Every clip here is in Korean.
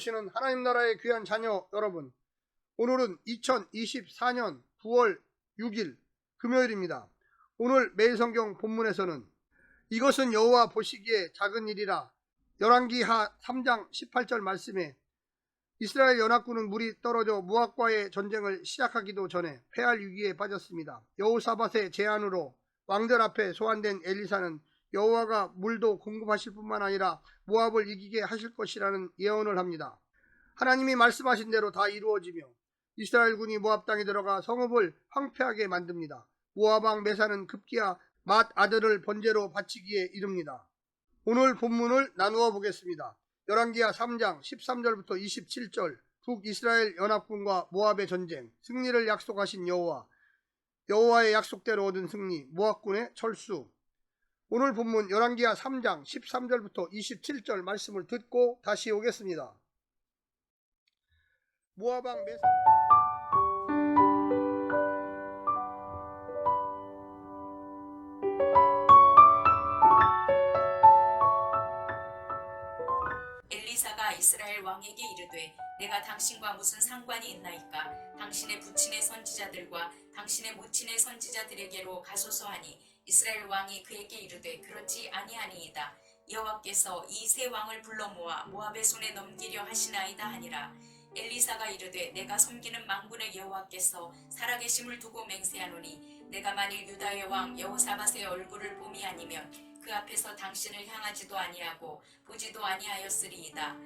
보시는 하나님 나라의 귀한 자녀 여러분, 오늘은 2024년 9월 6일 금요일입니다. 오늘 매일 성경 본문에서는 이것은 여호와 보시기에 작은 일이라 열왕기하 3장 18절 말씀에 이스라엘 연합군은 물이 떨어져 무압과의 전쟁을 시작하기도 전에 패할 위기에 빠졌습니다. 여호사밧의 제안으로 왕들 앞에 소환된 엘리사는 여호와가 물도 공급하실 뿐만 아니라 모압을 이기게 하실 것이라는 예언을 합니다. 하나님이 말씀하신 대로 다 이루어지며 이스라엘 군이 모압 땅에 들어가 성읍을 황폐하게 만듭니다. 모압 왕 메사는 급기야 맏 아들을 번제로 바치기에 이릅니다. 오늘 본문을 나누어 보겠습니다. 열왕기하 3장 13절부터 27절 북이스라엘 연합군과 모압의 전쟁 승리를 약속하신 여호와 여호와의 약속대로 얻은 승리 모압군의 철수 오늘 본문 열왕기하 3장 13절부터 27절 말씀을 듣고 다시 오겠습니다. 왕 메사 엘리사가 이스라엘 왕에게 이르되 내가 당신과 무슨 상관이 있나이까 당신의 부친의 선지자들과 당신의 모친의 선지자들에게로 가소서 하니 이스라엘 왕이 그에게 이르되 그렇지 아니하니이다 여호와께서 이 세 왕을 불러 모아 모압의 손에 넘기려 하시나이다 하니라 엘리사가 이르되 내가 섬기는 망군의 여호와께서 살아계심을 두고 맹세하노니 내가 만일 유다의 왕 여호사밧의 얼굴을 봄이 아니면 그 앞에서 당신을 향하지도 아니하고 보지도 아니하였으리이다.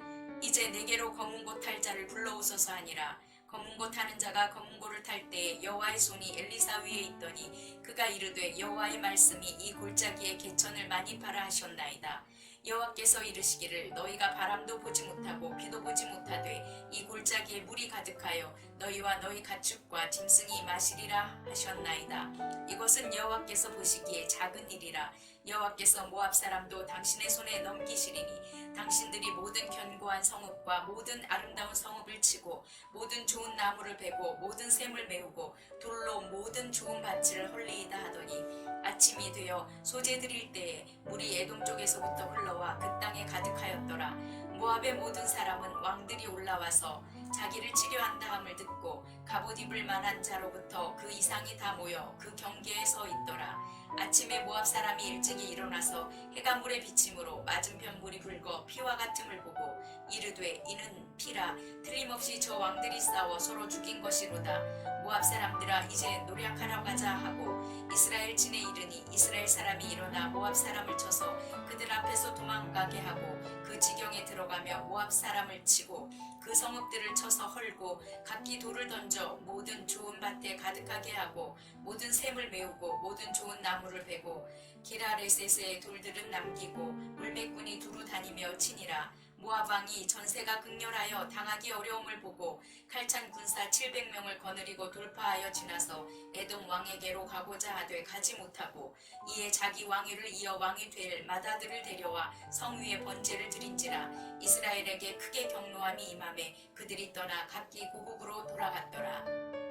이제 내게로 검은 고 탈 자를 불러오소서 하니라. 검은고 타는 자가 검은고를 탈 때에 여호와의 손이 엘리사 위에 있더니 그가 이르되 여호와의 말씀이 이 골짜기에 개천을 많이 파라 하셨나이다. 여호와께서 이르시기를 너희가 바람도 보지 못하고 비도 보지 못하되 이 골짜기에 물이 가득하여 너희와 너희 가축과 짐승이 마시리라 하셨나이다. 이것은 여호와께서 보시기에 작은 일이라 여호와께서 모압 사람도 당신의 손에 넘기시리니 당신들이 모든 견고한 성읍과 모든 아름다운 성읍을 치고 모든 좋은 나무를 베고 모든 샘을 메우고 돌로 모든 좋은 밭을 헐리이다 하더니 아침이 되어 소재 드릴 때에 물이 에돔 쪽에서부터 흘러와 그 땅에 가득하였더라. 모압의 모든 사람은 왕들이 올라와서 자기를 치료한다 함을 듣고 갑옷 입을 만한 자로부터 그 이상이 다 모여 그 경계에 서 있더라. 아침에 모압 사람이 일찍이 일어나서 해가 물에 비침으로 맞은편 물이 붉어 피와 같음을 보고 이르되 이는 피라. 틀림없이 저 왕들이 싸워 서로 죽인 것이로다. 모압 사람들아 이제 노력하러 가자 하고 이스라엘 진에 이르니 이스라엘 사람이 일어나 모압 사람을 쳐서 그들 앞에서 도망가게 하고 그 지경에 들어가며 모압 사람을 치고 그 성읍들을 쳐서 헐고 각기 돌을 던져 모든 좋은 밭에 가득하게 하고 모든 샘을 메우고 모든 좋은 나무를 베고 기라레셋의 돌들은 남기고 물매꾼이 두루 다니며 치니라 모압 왕이 전세가 극렬하여 당하기 어려움을 보고 칼찬 군사 700명을 거느리고 돌파하여 지나서 에돔 왕에게로 가고자 하되 가지 못하고 이에 자기 왕위를 이어 왕이 될 맏아들을 데려와 성 위에 번제를 드린지라 이스라엘에게 크게 경노함이 임함에 그들이 떠나 각기 고국으로 돌아갔더라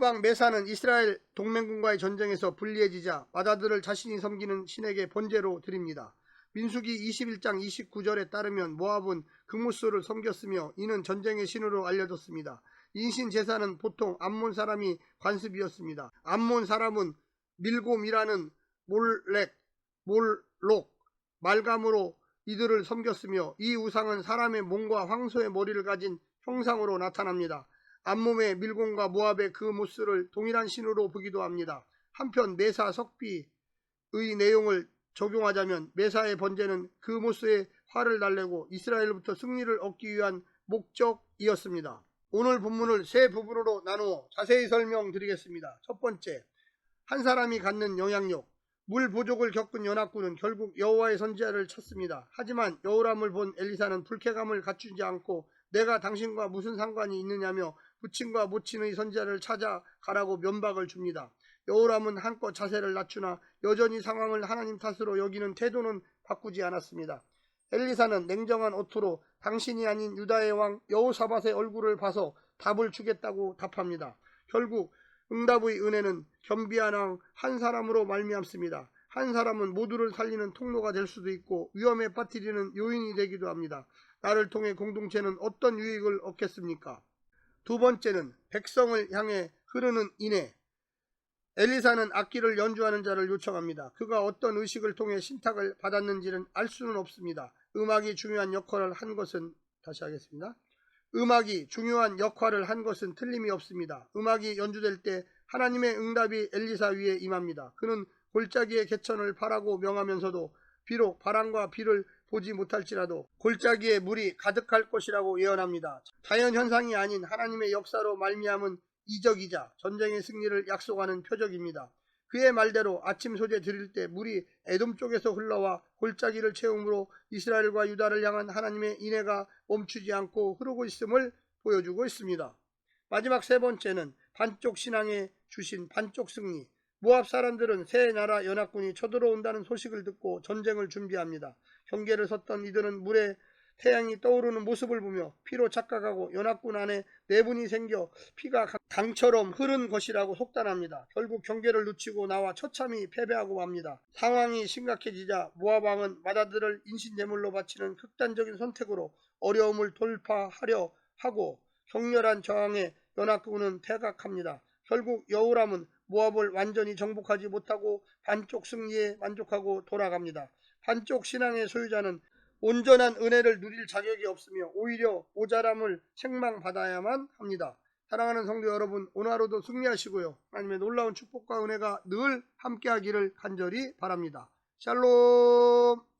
왕 메사는 이스라엘 동맹군과의 전쟁에서 불리해지자 맏아들을 자신이 섬기는 신에게 번제로 드립니다. 민수기 21장 29절에 따르면 모압은 금무스를 섬겼으며 이는 전쟁의 신으로 알려졌습니다. 인신 제사는 보통 암몬 사람이 관습이었습니다. 암몬 사람은 밀곰이라는 몰렉, 몰록, 말감으로 이들을 섬겼으며 이 우상은 사람의 몸과 황소의 머리를 가진 형상으로 나타납니다. 암몸의 밀곰과 모압의 그 모스를 동일한 신으로 보기도 합니다. 한편 메사 석비의 내용을 적용하자면 메사의 번제는 그 모스의 화를 달래고 이스라엘로부터 승리를 얻기 위한 목적이었습니다. 오늘 본문을 세 부분으로 나누어 자세히 설명드리겠습니다. 첫 번째, 한 사람이 갖는 영향력. 물 부족을 겪은 연합군은 결국 여호와의 선지자를 쳤습니다. 하지만 여호람을 본 엘리사는 불쾌감을 갖추지 않고 내가 당신과 무슨 상관이 있느냐며 부친과 모친의 선지자를 찾아가라고 면박을 줍니다. 여호람은 한껏 자세를 낮추나 여전히 상황을 하나님 탓으로 여기는 태도는 바꾸지 않았습니다. 엘리사는 냉정한 어투로 당신이 아닌 유다의 왕 여호사밧의 얼굴을 봐서 답을 주겠다고 답합니다. 결국 응답의 은혜는 겸비한 왕 한 사람으로 말미암습니다. 한 사람은 모두를 살리는 통로가 될 수도 있고 위험에 빠뜨리는 요인이 되기도 합니다. 나를 통해 공동체는 어떤 유익을 얻겠습니까? 두 번째는 백성을 향해 흐르는 인해. 엘리사는 악기를 연주하는 자를 요청합니다. 그가 어떤 의식을 통해 신탁을 받았는지는 알 수는 없습니다. 음악이 중요한 역할을 한 것은 다시 하겠습니다. 음악이 중요한 역할을 한 것은 틀림이 없습니다. 음악이 연주될 때 하나님의 응답이 엘리사 위에 임합니다. 그는 골짜기의 개천을 바라고 명하면서도 비록 바람과 비를 보지 못할지라도 골짜기에 물이 가득할 것이라고 예언합니다. 자연 현상이 아닌 하나님의 역사로 말미암은 이적이자 전쟁의 승리를 약속하는 표적입니다. 그의 말대로 아침 소재 드릴 때 물이 에돔 쪽에서 흘러와 골짜기를 채우므로 이스라엘과 유다를 향한 하나님의 인해가 멈추지 않고 흐르고 있음을 보여주고 있습니다. 마지막 세 번째는 반쪽 신앙에 주신 반쪽 승리. 모압 사람들은 새 나라 연합군이 쳐들어온다는 소식을 듣고 전쟁을 준비합니다. 경계를 섰던 이들은 물에 태양이 떠오르는 모습을 보며 피로 착각하고 연합군 안에 내분이 생겨 피가 강처럼 흐른 것이라고 속단합니다. 결국 경계를 놓치고 나와 처참히 패배하고 맙니다. 상황이 심각해지자 모압 왕은 마다들을 인신제물로 바치는 극단적인 선택으로 어려움을 돌파하려 하고 격렬한 저항에 연합군은 퇴각합니다. 결국 여우람은 모압을 완전히 정복하지 못하고 반쪽 승리에 만족하고 돌아갑니다. 반쪽 신앙의 소유자는 온전한 은혜를 누릴 자격이 없으며 오히려 모자람을 책망받아야만 합니다. 사랑하는 성도 여러분, 오늘 하루도 승리하시고요. 하나님의 놀라운 축복과 은혜가 늘 함께하기를 간절히 바랍니다. 샬롬!